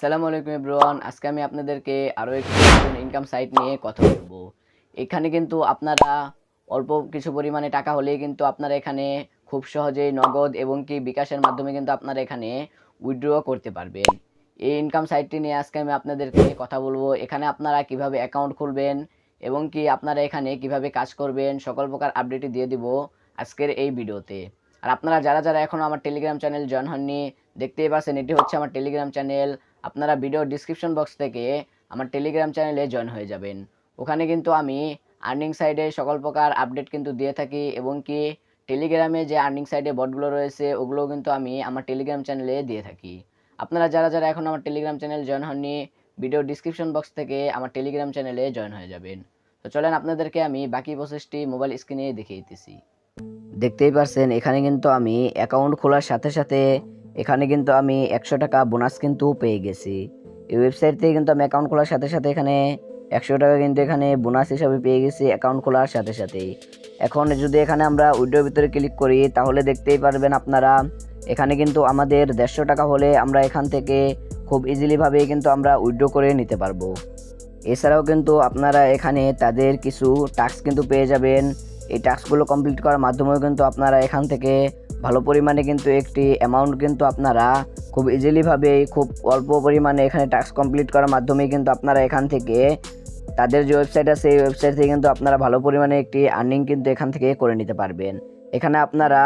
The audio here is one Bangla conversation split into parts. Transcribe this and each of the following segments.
সালামু আলাইকুম এভরিওয়ান। আজকে আমি আপনাদেরকে আরও একটি নতুন ইনকাম সাইট নিয়ে কথা বলব। এখানে কিন্তু আপনারা অল্প কিছু পরিমাণে টাকা হলেই কিন্তু আপনারা এখানে খুব সহজেই নগদ এবং কি বিকাশের মাধ্যমে কিন্তু আপনারা এখানে উইথড্র করতে পারবেন। এই ইনকাম সাইটটি নিয়ে আজকে আমি আপনাদেরকে কথা বলব। এখানে আপনারা কীভাবে অ্যাকাউন্ট খুলবেন এবং কি আপনারা এখানে কীভাবে কাজ করবেন সকল প্রকার আপডেটই দিয়ে দিব আজকের এই ভিডিওতে। আর আপনারা যারা যারা এখনও আমার টেলিগ্রাম চ্যানেল জয়েন হননি, দেখতেই পাচ্ছেন এটি হচ্ছে আমার টেলিগ্রাম চ্যানেল আপনারা ভিডিও ডিসক্রিপশন বক্স থেকে আমার টেলিগ্রাম চ্যানেলে জয়েন হয়ে যাবেন। ওখানে কিন্তু আমি আর্নিং সাইডে সকল প্রকার আপডেট কিন্তু দিয়ে থাকি এবং কি টেলিগ্রামে যে আর্নিং সাইডে বটগুলো রয়েছে, ওগুলোও কিন্তু আমি আমার টেলিগ্রাম চ্যানেলে দিয়ে থাকি। আপনারা যারা যারা এখন আমার টেলিগ্রাম চ্যানেল জয়েন হননি ভিডিও ডিসক্রিপশন বক্স থেকে আমার টেলিগ্রাম চ্যানেলে জয়েন হয়ে যাবেন। তো চলেন আপনাদেরকে আমি বাকি প্রসেসটি মোবাইল স্ক্রিনে দেখিয়ে দিতেছি। দেখতেই পারছেন, এখানে কিন্তু আমি অ্যাকাউন্ট খোলার সাথে সাথে এখানে কিন্তু আমি একশো টাকা বোনাস কিন্তু পেয়ে গেছি। এই ওয়েবসাইট থেকে কিন্তু আমি অ্যাকাউন্ট খোলার সাথে সাথে এখানে একশো টাকা কিন্তু এখানে বোনাস হিসাবে পেয়ে গেছি অ্যাকাউন্ট খোলার সাথে সাথেই। এখন যদি এখানে আমরা উইডোর ভিতরে ক্লিক করি, তাহলে দেখতেই পারবেন আপনারা, এখানে কিন্তু আমাদের দেড়শো টাকা হলে আমরা এখান থেকে খুব ইজিলিভাবে কিন্তু আমরা উইড্রো করে নিতে পারব। এছাড়াও কিন্তু আপনারা এখানে তাদের কিছু টাস্ক কিন্তু পেয়ে যাবেন। এই টাস্কগুলো কমপ্লিট করার মাধ্যমেও কিন্তু আপনারা এখান থেকে ভালো পরিমাণে কিন্তু একটি অ্যামাউন্ট কিন্তু আপনারা খুব ইজিলিভাবে খুব অল্প পরিমাণে এখানে টাস্ক কমপ্লিট করার মাধ্যমে কিন্তু আপনারা এখান থেকে তাদের যে ওয়েবসাইট আছে এই ওয়েবসাইট থেকে কিন্তু আপনারা ভালো পরিমাণে একটি আর্নিং কিন্তু এখান থেকে করে নিতে পারবেন। এখানে আপনারা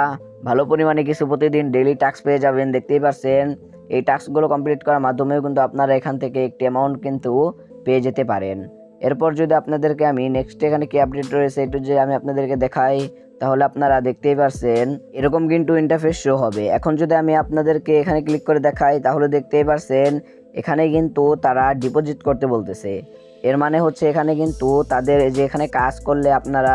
ভালো পরিমাণে কিছু প্রতিদিন ডেইলি টাস্ক পেয়ে যাবেন, দেখতেই পাচ্ছেন এই টাস্কগুলো কমপ্লিট করার মাধ্যমেও কিন্তু আপনারা এখান থেকে একটি অ্যামাউন্ট কিন্তু পেয়ে যেতে পারেন। এরপর যদি আপনাদেরকে আমি নেক্সট এখানে কি আপডেট রয়েছে একটু যে আমি আপনাদেরকে দেখাই, তাহলে আপনারা দেখতেই পারছেন। এরকম কিন্তু ইন্টারফেস শো হবে। এখন যদি আমি আপনাদেরকে এখানে ক্লিক করে দেখাই, তাহলে দেখতেই পারছেন, এখানে কিন্তু তারা ডিপোজিট করতে বলতেছে। এর মানে হচ্ছে এখানে কিন্তু তাদের যে এখানে কাজ করলে আপনারা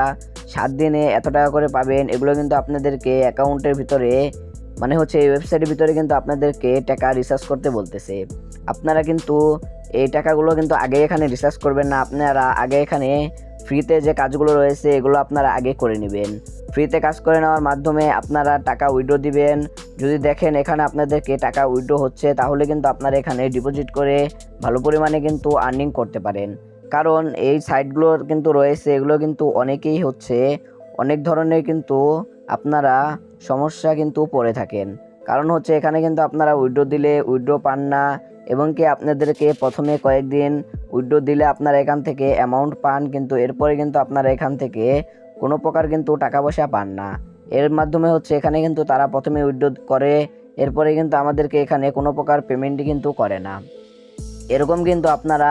সাত দিনে এত টাকা করে পাবেন, এগুলো কিন্তু আপনাদেরকে অ্যাকাউন্টের ভিতরে মানে হচ্ছে এই ওয়েবসাইটের ভিতরে কিন্তু আপনাদেরকে টাকা রিসার্চ করতে বলতেছে। আপনারা কিন্তু এই টাকাগুলো কিন্তু আগে এখানে রিসার্চ করবেন না। আপনারা আগে এখানে ফ্রিতে যে কাজগুলো রয়েছে, এগুলো আপনারা আগে করে নেবেন। ফ্রিতে কাজ করে নেওয়ার মাধ্যমে আপনারা টাকা উইড্রো দিবেন। যদি দেখেন এখানে আপনাদেরকে টাকা উইড্রো হচ্ছে, তাহলে কিন্তু আপনারা এখানে ডিপোজিট করে ভালো পরিমাণে কিন্তু আর্নিং করতে পারেন। কারণ এই সাইটগুলোর কিন্তু রয়েছে, এগুলো কিন্তু অনেকেই হচ্ছে অনেক ধরনের কিন্তু আপনারা সমস্যা কিন্তু পড়ে থাকেন। কারণ হচ্ছে এখানে কিন্তু আপনারা উইড্রো দিলে উইড্রো পান না এবং কি আপনাদেরকে প্রথমে কয়েকদিন উইড্রো দিলে আপনারা এখান থেকে অ্যামাউন্ট পান, কিন্তু এরপরে কিন্তু আপনারা এখান থেকে কোনো প্রকার কিন্তু টাকা পয়সা পান না। এর মাধ্যমে হচ্ছে এখানে কিন্তু তারা প্রথমে উইড্রো করে, এরপরে কিন্তু আমাদেরকে এখানে কোনো প্রকার পেমেন্টই কিন্তু করে না। এরকম কিন্তু আপনারা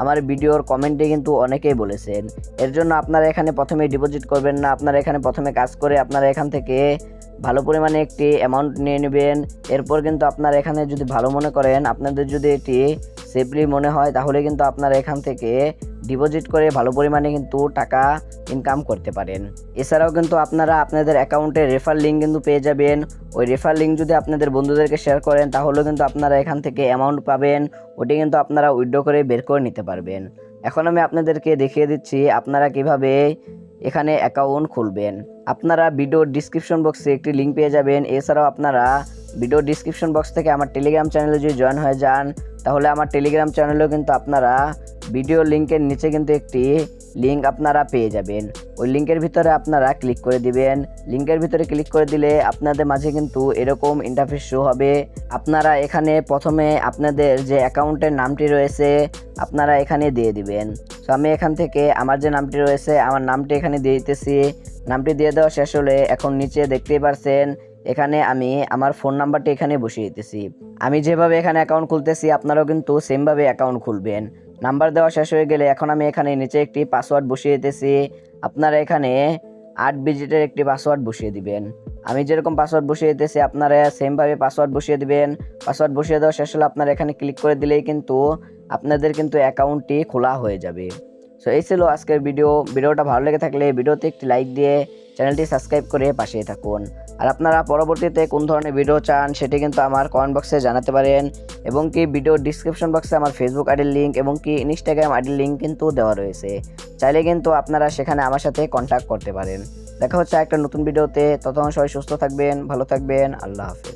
আমার ভিডিওর কমেন্টে কিন্তু অনেকেই বলেছেন, এর জন্য আপনারা এখানে প্রথমে ডিপোজিট করবেন না, আপনারা এখানে প্রথমে কাজ করে আপনারা এখান থেকে ভালো পরিমাণে একটি অ্যামাউন্ট নিয়ে নেবেন। এরপর কিন্তু আপনারা এখানে যদি ভালো মনে করেন, আপনাদের যদি এটি সেফলি মনে হয়, তাহলে কিন্তু আপনারা এখান থেকে ডিপোজিট করে ভালো পরিমাণে কিন্তু টাকা ইনকাম করতে পারেন। এছাড়াও কিন্তু আপনারা আপনাদের অ্যাকাউন্টে রেফার লিঙ্ক কিন্তু পেয়ে যাবেন। ওই রেফার লিঙ্ক যদি আপনাদের বন্ধুদেরকে শেয়ার করেন, তাহলেও কিন্তু আপনারা এখান থেকে অ্যামাউন্ট পাবেন। ওটি কিন্তু আপনারা উইড্রো করে বের করে নিতে পারবেন। এখন আমি আপনাদেরকে দেখিয়ে দিচ্ছি আপনারা কীভাবে এখানে অ্যাকাউন্ট খুলবেন। আপনারা ভিডিও ডিসক্রিপশন বক্সে একটি লিঙ্ক পেয়ে যাবেন। এছাড়াও আপনারা ভিডিও ডিসক্রিপশন বক্স থেকে আমার টেলিগ্রাম চ্যানেলে যদি জয়েন হয়ে যান, তাহলে আমার টেলিগ্রাম চ্যানেলেও কিন্তু আপনারা ভিডিও লিঙ্কের নিচে কিন্তু একটি লিঙ্ক আপনারা পেয়ে যাবেন। ওই লিঙ্কের ভিতরে আপনারা ক্লিক করে দিবেন। লিঙ্কের ভিতরে ক্লিক করে দিলে আপনাদের মাঝে কিন্তু এরকম ইন্টারফেস শো হবে। আপনারা এখানে প্রথমে আপনাদের যে অ্যাকাউন্টের নামটি রয়েছে, আপনারা এখানে দিয়ে দিবেন। তো আমি এখান থেকে আমার যে নামটি রয়েছে, আমার নামটি এখানে দিয়ে দিতেছি। নামটি দিয়ে দেওয়া শেষ হলে এখন নিচে দেখতেই পারছেন, এখানে আমি আমার ফোন নাম্বারটি এখানে বসিয়ে দিতেছি। আমি যেভাবে এখানে অ্যাকাউন্ট খুলতেছি, আপনারাও কিন্তু সেমভাবে অ্যাকাউন্ট খুলবেন। নাম্বার দেওয়া শেষ হয়ে গেলে এখন আমি এখানে নিচে একটি পাসওয়ার্ড বসিয়ে দিতেছি। আপনারা এখানে আট ডিজিটের একটি পাসওয়ার্ড বসিয়ে দিবেন। আমি যেরকম পাসওয়ার্ড বসিয়ে দিতেছি, আপনারা সেমভাবে পাসওয়ার্ড বসিয়ে দিবেন। পাসওয়ার্ড বসিয়ে দেওয়া শেষ হলে আপনারা এখানে ক্লিক করে দিলেই কিন্তু আপনাদের কিন্তু অ্যাকাউন্টটি খোলা হয়ে যাবে। সো এই ছিল আজকের ভিডিও। ভিডিওটা ভালো লেগে থাকলে ভিডিওতে একটি লাইক দিয়ে চ্যানেলটি সাবস্ক্রাইব করে পাশে থাকুন। আর আপনারা পরবর্তীতে কোন ধরনের ভিডিও চান সেটি কিন্তু আমার কমেন্ট বক্সে জানাতে পারেন এবং কি ভিডিও ডিসক্রিপশন বক্সে আমার ফেসবুক আইডির লিঙ্ক এবং কি ইনস্টাগ্রাম আইডির লিঙ্ক কিন্তু দেওয়া রয়েছে। চাইলে কিন্তু আপনারা সেখানে আমার সাথে কন্ট্যাক্ট করতে পারেন। দেখা হচ্ছে একটা নতুন ভিডিওতে ততক্ষণ সবাই সুস্থ থাকবেন, ভালো থাকবেন। আল্লাহ হাফেজ।